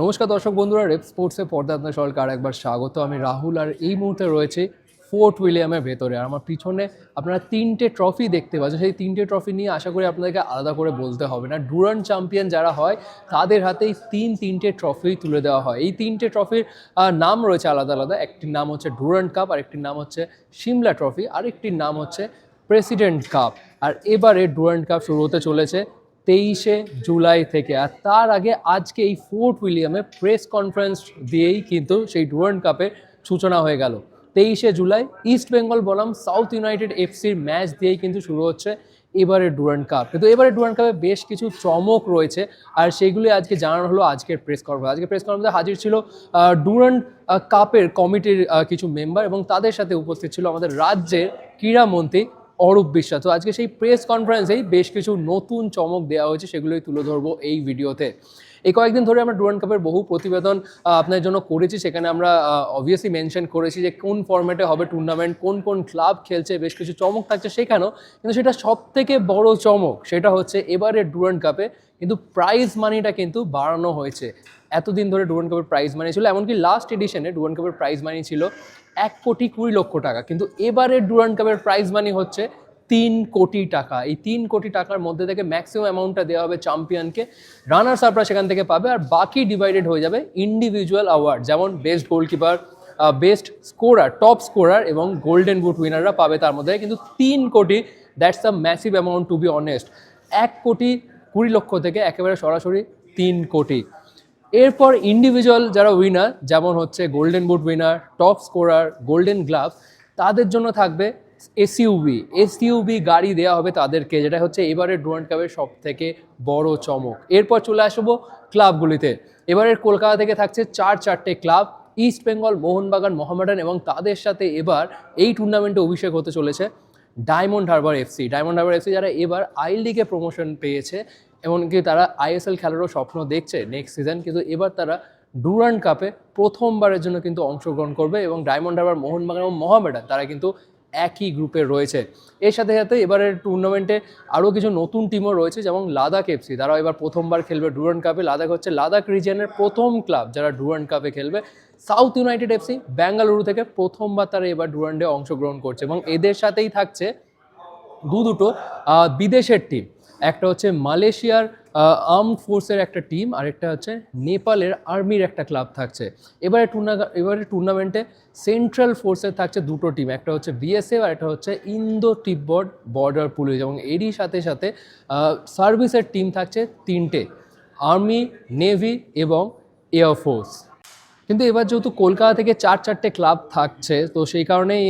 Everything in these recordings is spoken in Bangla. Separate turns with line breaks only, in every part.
নমস্কার দর্শক বন্ধুরা, রেপ স্পোর্টসের পর্দা আপনার সবাইকে আর একবার স্বাগত। আমি রাহুল আর এই মুহূর্তে রয়েছে ফোর্ট উইলিয়ামের ভেতরে। আর আমার পিছনে আপনারা তিনটে ট্রফি দেখতে পাচ্ছেন। সেই তিনটে ট্রফি নিয়ে আশা করি আপনাদেরকে আলাদা করে বলতে হবে না। ডুরান চ্যাম্পিয়ন যারা হয়, তাদের হাতেই তিন তিনটে ট্রফি তুলে দেওয়া হয়। এই তিনটে ট্রফির নাম রয়েছে আলাদা আলাদা। একটির নাম হচ্ছে ডুরান কাপ আর একটির নাম হচ্ছে সিমলা ট্রফি আর একটির নাম হচ্ছে প্রেসিডেন্ট কাপ। আর এবারে ডুরান্ট কাপ শুরু হতে চলেছে। তেইশে জুলাই থেকে। আর তার আগে আজকে এই ফোর্ট উইলিয়ামে প্রেস কনফারেন্স দিয়েই কিন্তু সেই ডুরান্ট কাপের সূচনা হয়ে গেল। তেইশে জুলাই ইস্ট বেঙ্গল বনাম সাউথ ইউনাইটেড এফসির ম্যাচ দিয়েই কিন্তু শুরু হচ্ছে এবারে ডুরান্ট কাপ। কিন্তু এবারে ডুরান্ট কাপে বেশ কিছু চমক রয়েছে আর সেইগুলি আজকে জানানো হলো আজকের প্রেস কনফারেন্স। আজকে প্রেস কনফারেন্সে হাজির ছিল আহ, কাপের কমিটির কিছু মেম্বার এবং তাদের সাথে উপস্থিত ছিল আমাদের রাজ্যের ক্রীড়ামন্ত্রী অরূপ বিশ্বাস। তো আজকে সেই প্রেস কনফারেন্সেই বেশ কিছু নতুন চমক দেওয়া হয়েছে, সেগুলোই তুলে ধরবো এই ভিডিওতে। এই কয়েকদিন ধরে আমরা ডুরান্ট কাপের বহু প্রতিবেদন আপনার জন্য করেছি, সেখানে আমরা অবভিয়াসলি মেনশন করেছি যে কোন ফরম্যাটে হবে টুর্নামেন্ট কোন কোন ক্লাব খেলছে, বেশ কিছু চমক থাকছে সেখানেও, কিন্তু সেটা সব থেকে বড় চমক, সেটা হচ্ছে এবারে ডুরান্ট কাপে কিন্তু প্রাইজ মানিটা কিন্তু বাড়ানো হয়েছে। এতদিন ধরে ডুরান্ট কাপের প্রাইজ মানি ছিল, এমনকি লাস্ট এডিশনে ডুরান্ট কাপের প্রাইজ মানি ছিল এক কোটি কুড়ি লক্ষ টাকা। কিন্তু এবারে ডুরান্ট কাপের প্রাইজ মানি হচ্ছে তিন কোটি টাকা। এই তিন কোটি টাকার মধ্যে থেকে ম্যাক্সিমাম অ্যামাউন্টটা দেওয়া হবে চ্যাম্পিয়নকে রানার্স আপরা সেখান থেকে পাবে আর বাকি ডিভাইডেড হয়ে যাবে ইন্ডিভিজুয়াল অ্যাওয়ার্ড যেমন best goalkeeper best scorer top scorer এবং গোল্ডেন বুট উইনাররা পাবে তার মধ্যে। কিন্তু তিন crore that's a massive amount to be honest এক কোটি কুড়ি লক্ষ থেকে একেবারে সরাসরি তিন কোটি। এরপর ইন্ডিভিজুয়াল যারা উইনার যেমন হচ্ছে golden boot winner top scorer golden glove তাদের জন্য থাকবে এসইউবি এসইউবি গাড়ি দেওয়া হবে তাদেরকে, যেটা হচ্ছে এবারের ডুরান্ট কাপের সব থেকে বড় চমক। এরপর চলে আসব ক্লাবগুলিতে এবারের কলকাতা থেকে থাকছে চার চারটে ক্লাব ইস্ট বেঙ্গল মোহনবাগান মোহামেডান এবং তাদের সাথে এবার এই টুর্নামেন্টে অভিষেক হতে চলেছে Diamond Harbour FC Diamond Harbour FC যারা এবার আই লিগে প্রমোশন পেয়েছে এমনকি তারা আইএসএল খেলারও স্বপ্ন দেখছে নেক্সট সিজন কিন্তু এবার তারা ডুরান্ড কাপে প্রথমবারের জন্য কিন্তু অংশগ্রহণ করবে এবং ডায়মন্ড হারবার মোহনবাগান এবং মোহামেডান তারা কিন্তু একই গ্রুপে রয়েছে। এর সাথে সাথে এবারের টুর্নামেন্টে আরও কিছু নতুন টিমও রয়েছে যেমন লাদাখ এফসি তারা এবার প্রথমবার খেলবে ডুরান্ট কাপে লাদাখ হচ্ছে লাদাখ রিজিয়নের প্রথম ক্লাব যারা ডুরান্ট কাপে খেলবে। সাউথ ইউনাইটেড এফসি বেঙ্গালুরু থেকে প্রথমবার তারা এবার ডুরান্ডে অংশগ্রহণ করছে এবং এদের সাথেই থাকছে দু দুটো বিদেশের টিম একটা হচ্ছে মালয়েশিয়ার আর্ম ফোর্সের একটা টিম আর একটা হচ্ছে নেপালের আর্মির একটা ক্লাব থাকছে। এবারে টুর্না এবারে টুর্নামেন্টে সেন্ট্রাল ফোর্সের থাকছে দুটো টিম একটা হচ্ছে বিএসএফ আর একটা হচ্ছে ইন্দো তিব্বত বর্ডার পুলিশ এবং এরই সাথে সাথে সার্ভিসের টিম থাকছে তিনটে আর্মি নেভি এবং এয়ারফোর্স কিন্তু এবার যেহেতু কলকাতা থেকে চার চারটে ক্লাব থাকছে, তো সেই কারণেই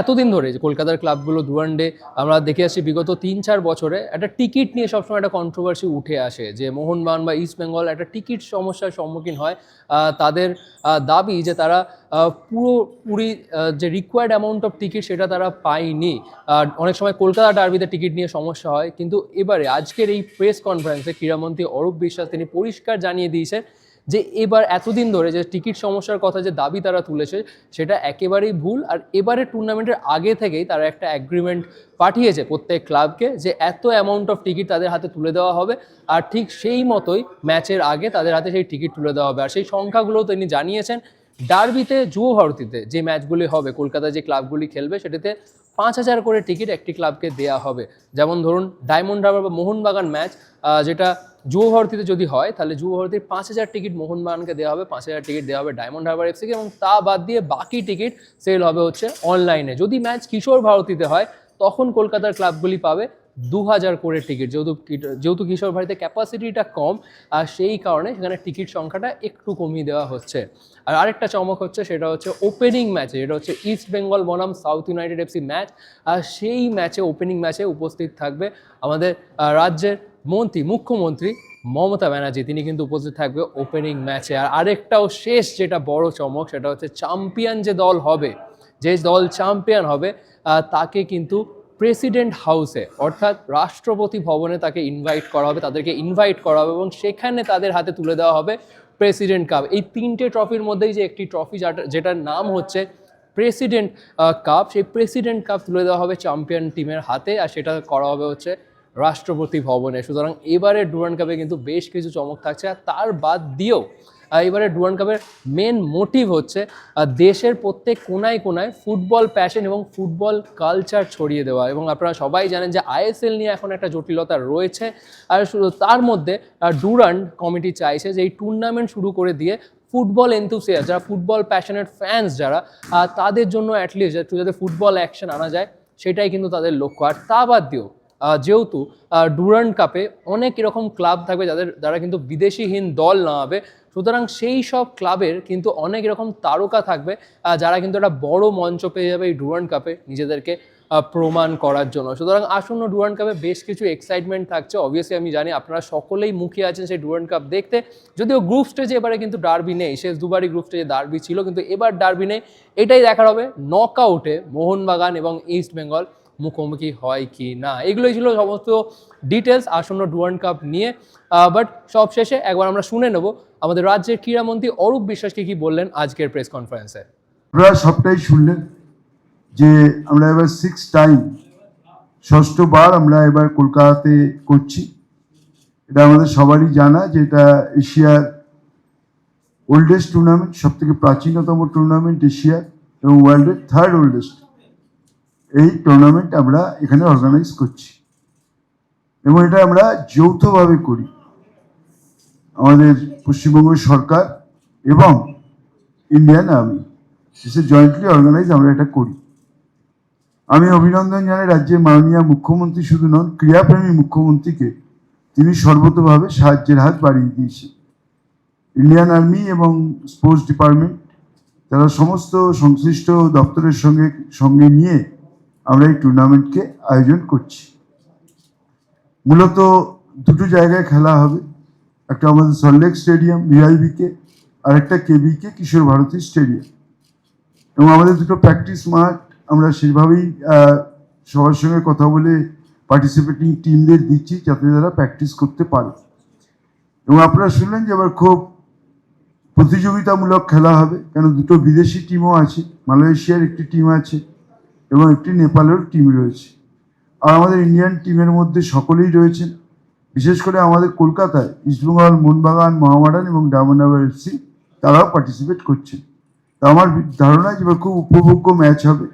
এতদিন ধরে যে কলকাতার ক্লাবগুলো ডুয়ান্ডে আমরা দেখে আসছি বিগত তিন চার বছরে একটা টিকিট নিয়ে সবসময় একটা কন্ট্রোভার্সি উঠে আসে যে মোহনবাগান বা ইস্ট বেঙ্গল একটা টিকিট সমস্যার সম্মুখীন হয়। তাদের দাবি যে তারা পুরোপুরি যে রিকোয়ার্ড অ্যামাউন্ট অফ টিকিট সেটা তারা পায়নি। অনেক সময় কলকাতা ডার্বিতে টিকিট নিয়ে সমস্যা হয়। কিন্তু এবারে আজকের এই প্রেস কনফারেন্সে ক্রীড়ামন্ত্রী অরূপ বিশ্বাস তিনি পরিষ্কার জানিয়ে দিয়েছেন যে এবার এতদিন ধরে যে টিকিট সমস্যার কথা যে দাবি তারা তুলেছে, সেটা একেবারেই ভুল। আর এবারে টুর্নামেন্টের আগে থেকেই তারা একটা অ্যাগ্রিমেন্ট পাঠিয়েছে প্রত্যেক ক্লাবকে যে এত অ্যামাউন্ট অফ টিকিট তাদের হাতে তুলে দেওয়া হবে। আর ঠিক সেই মতোই ম্যাচের আগে তাদের হাতে সেই টিকিট তুলে দেওয়া হবে। আর সেই সংখ্যাগুলো তিনি জানিয়েছেন ডার্বিতে যুব ভারতীতে যে ম্যাচগুলি হবে কলকাতায় যে ক্লাবগুলি খেলবে, সেটাতে পাঁচ হাজার করে টিকিট একটি ক্লাবকে দেওয়া হবে। যেমন ধরুন, ডায়মন্ড হারবার বা মোহনবাগান ম্যাচ যেটা যুব ভারতীতে যদি হয়, তাহলে যুব ভারতীর পাঁচ হাজার টিকিট মোহনবাগানকে দেওয়া হবে, পাঁচ হাজার টিকিট দেওয়া হবে ডায়মন্ড হারবার এফসিকে এবং তা বাদ দিয়ে বাকি টিকিট সেল হবে হচ্ছে অনলাইনে। যদি ম্যাচ কিশোর ভারতীতে হয়, তখন কলকাতার ক্লাবগুলি পাবে দু হাজার করে টিকিট যেহেতু যেহেতু কিশোর ভারতীতে ক্যাপাসিটিটা কম, আর সেই কারণে সেখানে টিকিট সংখ্যাটা একটু কমিয়ে দেওয়া হচ্ছে। আর আরেকটা চমক হচ্ছে, সেটা হচ্ছে ওপেনিং ম্যাচে যেটা হচ্ছে ইস্ট বেঙ্গল বনাম সাউথ ইউনাইটেড এফসি ম্যাচ আর সেই ম্যাচে ওপেনিং ম্যাচে উপস্থিত থাকবে আমাদের রাজ্যের মন্ত্রী, মুখ্যমন্ত্রী মমতা ব্যানার্জি। তিনি কিন্তু উপস্থিত থাকবে ওপেনিং ম্যাচে আর আরেকটাও শেষ যেটা বড় চমক, সেটা হচ্ছে চ্যাম্পিয়ন যে দল হবে, যে দল চ্যাম্পিয়ন হবে তাকে কিন্তু প্রেসিডেন্ট হাউসে, অর্থাৎ রাষ্ট্রপতি ভবনে তাকে ইনভাইট করা হবে, তাদেরকে ইনভাইট করা হবে এবং সেখানে তাদের হাতে তুলে দেওয়া হবে প্রেসিডেন্ট কাপ এই তিনটে ট্রফির মধ্যেই যে একটি ট্রফি যেটা যেটার নাম হচ্ছে প্রেসিডেন্ট কাপ সেই প্রেসিডেন্ট কাপ তুলে দেওয়া হবে চ্যাম্পিয়ন টিমের হাতে আর সেটা করা হবে হচ্ছে রাষ্ট্রপতি ভবনে। সুতরাং এবারে ডুরান কাপে কিন্তু বেশ কিছু চমক থাকছে আর তার বাদ দিয়েও এবারে ডুরান কাপের মেন মোটিভ হচ্ছে দেশের প্রত্যেক কোনায় কোনায় ফুটবল প্যাশন এবং ফুটবল কালচার ছড়িয়ে দেওয়া। এবং আপনারা সবাই জানেন যে আইএসএল নিয়ে এখন একটা জটিলতা রয়েছে। আর তার মধ্যে ডুরান্ড কমিটি চাইছে যে এই টুর্নামেন্ট শুরু করে দিয়ে ফুটবল এনথুসিয়াস যারা ফুটবল প্যাশনেট ফ্যান্স যারা তাদের জন্য অ্যাটলিস্ট একটু যাতে ফুটবল অ্যাকশন আনা যায়, সেটাই কিন্তু তাদের লক্ষ্য। আর তা বাদ দিয়েও যেহেতু ডুরান্ড কাপে অনেক এরকম ক্লাব থাকবে যাদের, যারা কিন্তু বিদেশিহীন দল নামাবে সুতরাং সেই সব ক্লাবের কিন্তু অনেক এরকম তারকা থাকবে যারা কিন্তু একটা বড় মঞ্চ পেয়ে যাবে এই ডুরান্ড কাপে নিজেদেরকে প্রমাণ করার জন্য। সুতরাং আসন্ন ডুরান্ড কাপে বেশ কিছু এক্সাইটমেন্ট থাকছে। অবভিয়াসলি আমি জানি আপনারা সকলেই মুখিয়ে আছেন সেই ডুরান্ড কাপ দেখতে। যদিও গ্রুপ স্টেজে এবারে কিন্তু ডার্বি নেই, শেষ দুবারই গ্রুপ স্টেজে ডার্বি ছিল, কিন্তু এবার ডার্বি নেই, এটাই দেখার হবে। নক আউটে মোহনবাগান এবং ইস্ট বেঙ্গল মুখোমুখি হয় কি না? এগুলোই ছিল সমস্ত ডিটেলস আসন্ন ডুরান্ড কাপ নিয়ে। বাট সব শেষে একবার আমরা শুনে নেব আমাদের রাজ্যের ক্রীড়ামন্ত্রী অরূপ বিশ্বাসকে কি বললেন আজকের প্রেস কনফারেন্সে
আপনারা সবটাই শুনলেন যে আমরা এবার সিক্স টাইম ষষ্ঠবার আমরা এবার কলকাতাতে করছি। এটা আমাদের সবারই জানা যে এটা এশিয়ার ওল্ডেস্ট টুর্নামেন্ট সব থেকে প্রাচীনতম টুর্নামেন্ট এশিয়ার এবং ওয়ার্ল্ডের থার্ড ওল্ডেস্ট এই টুর্নামেন্ট আমরা এখানে অর্গানাইজ করছি। এবং এটা আমরা যৌথভাবে করি। আমাদের পশ্চিমবঙ্গ সরকার এবং ইন্ডিয়ান আর্মি এসে জয়েন্টলি অর্গানাইজ আমরা এটা করি। আমি অভিনন্দন জানাই রাজ্যের মাননীয় মুখ্যমন্ত্রী, শুধু নন, ক্রীড়াপ্রেমী মুখ্যমন্ত্রীকে। তিনি সর্বতভাবে সাহায্যের হাত বাড়িয়ে দিয়েছে ইন্ডিয়ান আর্মি এবং স্পোর্টস ডিপার্টমেন্ট তারা সমস্ত সংশ্লিষ্ট দপ্তরের সঙ্গে সঙ্গে নিয়ে আমরা এই টুর্নামেন্টকে আয়োজন করছি। মূলত দুটো জায়গায় খেলা হবে। একটা আমাদের সল্টলেক স্টেডিয়াম ভিআইবিকে আর একটা কেবিকে কিশোর ভারতী স্টেডিয়াম এবং আমাদের দুটো প্র্যাকটিস মাঠ, আমরা সেভাবেই সবার সঙ্গে কথা বলে পার্টিসিপেটিং টিমদের দিচ্ছি যাতে তারা প্র্যাকটিস করতে পারে। এবং আপনারা শুনলেন যে আবার খুব প্রতিযোগিতামূলক খেলা হবে, কেন দুটো বিদেশি টিমও আছে, মালয়েশিয়ার একটি টিম আছে এবং একটি নেপালের টিম রয়েছে। আর আমাদের ইন্ডিয়ান টিমের মধ্যে সকলেই রয়েছেন। বিশেষ করে আমাদের কলকাতায় ইস্টবেঙ্গল মোহনবাগান মহামাডান এবং ডায়মন্ডাবার এফসি তারাও পার্টিসিপেট করছেন। তা আমার ধারণা যে খুব উপভোগ্য ম্যাচ হবে।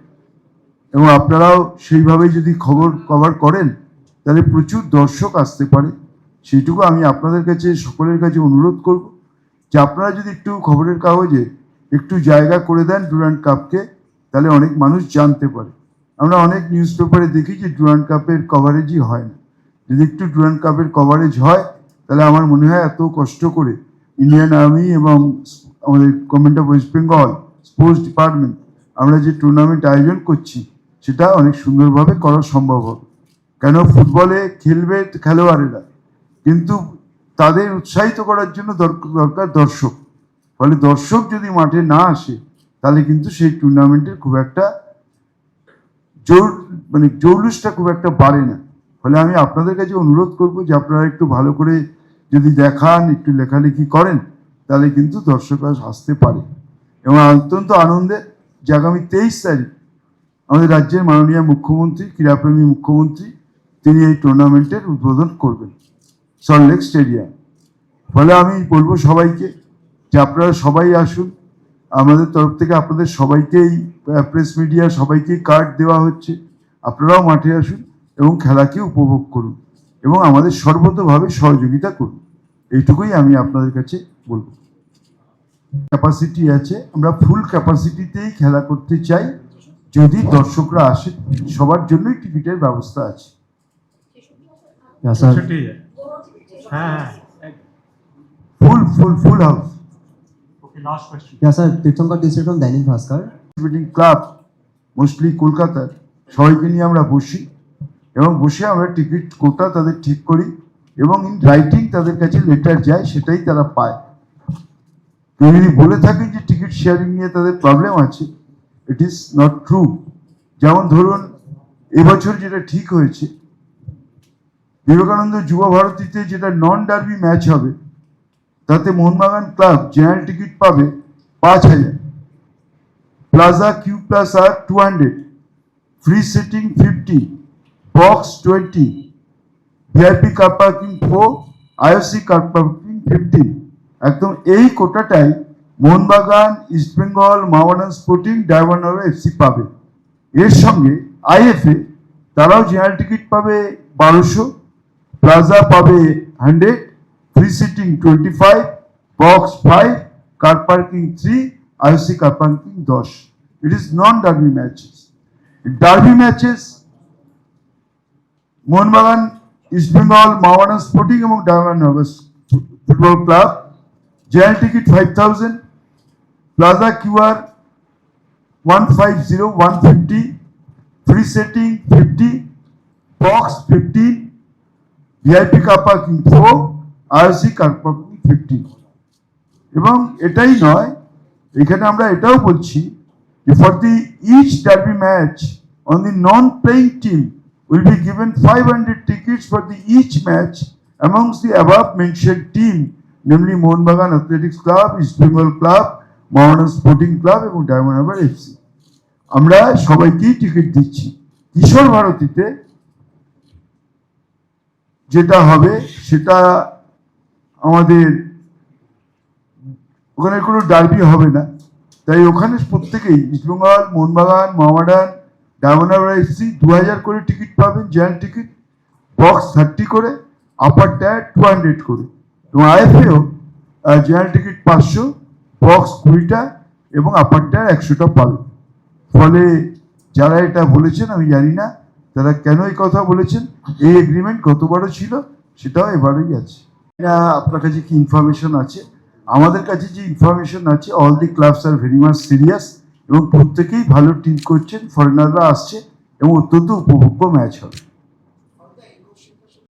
এবং আপনারাও সেইভাবেই যদি খবর কভার করেন, তাহলে প্রচুর দর্শক আসতে পারে। সেইটুকু আমি আপনাদের কাছে, সকলের কাছে অনুরোধ করব যে আপনারা যদি একটু খবরের কাগজে একটু জায়গা করে দেন ডুরান্ড কাপকে তাহলে অনেক মানুষ জানতে পারে। আমরা অনেক নিউজ পেপারে দেখি যে ডুরান্ড কাপের কভারেজই হয় না। যদি একটু ডুরান্ড কাপের কভারেজ হয়, তাহলে আমার মনে হয় এত কষ্ট করে ইন্ডিয়ান আর্মি এবং আমাদের government of West Bengal sports department আমরা যে টুর্নামেন্ট আয়োজন করছি, সেটা অনেক সুন্দরভাবে করা সম্ভব হবে। কেন? ফুটবলে খেলবে খেলোয়াড়েরা। কিন্তু তাদের উৎসাহিত করার জন্য দর- দরকার দর্শক। ফলে দর্শক যদি মাঠে না আসে তাহলে কিন্তু সেই টুর্নামেন্টের খুব একটা জোর মানে জৌলুসটা খুব একটা বাড়ে না। ফলে আমি আপনাদের কাছে অনুরোধ করব যে আপনারা একটু ভালো করে যদি দেখান, একটু লেখালেখি করেন, তাহলে কিন্তু দর্শকরা আসতে পারে। এবং অত্যন্ত আনন্দের যে আগামী তেইশ তারিখ আমাদের রাজ্যের মাননীয় মুখ্যমন্ত্রী, ক্রীড়াপ্রেমী মুখ্যমন্ত্রী, তিনি এই টুর্নামেন্টের উদ্বোধন করবেন সল্টলেক স্টেডিয়াম ফলে আমি বলব সবাইকে যে আপনারা সবাই আসুন আমাদের তরফ থেকে আপনাদের সবাইকেই প্রেস মিডিয়া সবাইকেই কার্ড দেওয়া হচ্ছে। আপনারাও মাঠে আসুন এবং খেলাকে উপভোগ করুন এবং আমাদের সর্বতভাবে সহযোগিতা করুন। এইটুকুই আমি আপনাদের কাছে বলব। ক্যাপাসিটি আছে আমরা ফুল ক্যাপাসিটিতেই খেলা করতে চাই। যদি দর্শকরা আসে সবার জন্যই টিকিটের ব্যবস্থা আছে।
হ্যাঁ হ্যাঁ।
Full full full house
last question
Yeah, sir. Tirthankar District from Dainik Bhaskar.
Participating club mostly কলকাতার সবাইকে নিয়ে আমরা বসি এবং বসে আমরা টিকিট কোটা তাদের ঠিক করি এবং ইন রাইটিং তাদের কাছে লেটার যায় সেটাই তারা পায় কেউ যদি বলে থাকেন যে টিকিট শেয়ারিং নিয়ে তাদের প্রবলেম আছে ইট ইজ নট ট্রু যেমন ধরুন এবছর যেটা ঠিক হয়েছে বিবেকানন্দ যুব ভারতীতে যেটা নন ডার্বি ম্যাচ হবে তাতে মোহনবাগান ক্লাব জেনারেল টিকিট পাবে পাঁচ হাজার। প্লাজা কিউ প্লাস আর two hundred free seating fifty box twenty VIP car parking four IOC car parking fifteen একদম এই কোটাটাই Mohun Bagan East Bengal মাওয়ানান sporting Diamond FC পাবে। এর সঙ্গে আইএফএ তারাও জেনারেল টিকিট পাবে বারোশো, প্লাজা পাবে hundred free seating twenty five box five car parking three IC car parking দশ it is non derby matches derby matches Mohun Bagan East Bengal মাওয়ানা sporting এবং diamond harbour football club general ticket five thousand plaza QR one five zero one fifty free seating fifty box fifteen VIP car parking four RC কার্পি fifty এবং এটাই নয়, এখানে আমরা এটাও বলছি যে for the each derby match on the non playing team will be given five hundred tickets for the each match amongst the above mention team namely Mohun Bagan athletics club East Bengal club Mahananda sporting club এবং ডায়মন্ড হারবার এফসি আমরা সবাইকেই টিকিট দিচ্ছি। কিশোর ভারতীতে যেটা হবে, সেটা আমাদের ওখানে কোনো ডার্বি হবে না। তাই ওখানে প্রত্যেকেই ইস্টবেঙ্গল মোহনবাগান মোহামেডান ডায়মন্ড এফসি দু হাজার করে টিকিট পাবেন জেনারেল টিকিট বক্স থার্টি করে আপার টায়ার টু হান্ড্রেড করে। এবং আইএফএও জেনারেল টিকিট পাঁচশো বক্স কুড়িটা এবং আপার টায়ার একশোটা পাবে। ফলে যারা এটা বলেছেন, আমি জানি না, তারা কেন এই কথা বলেছেন? এই এগ্রিমেন্ট কতবারও ছিল, সেটাও এবারেই আছে। এটা আপনার কাছে কি ইনফরমেশন আছে? আমাদের কাছে যে ইনফরমেশন আছে all the clubs are very much serious এবং প্রত্যেকেই ভালো টিম করছেন ফরেনাররা আসছে এবং অত্যন্ত উপভোগ্য ম্যাচ হবে।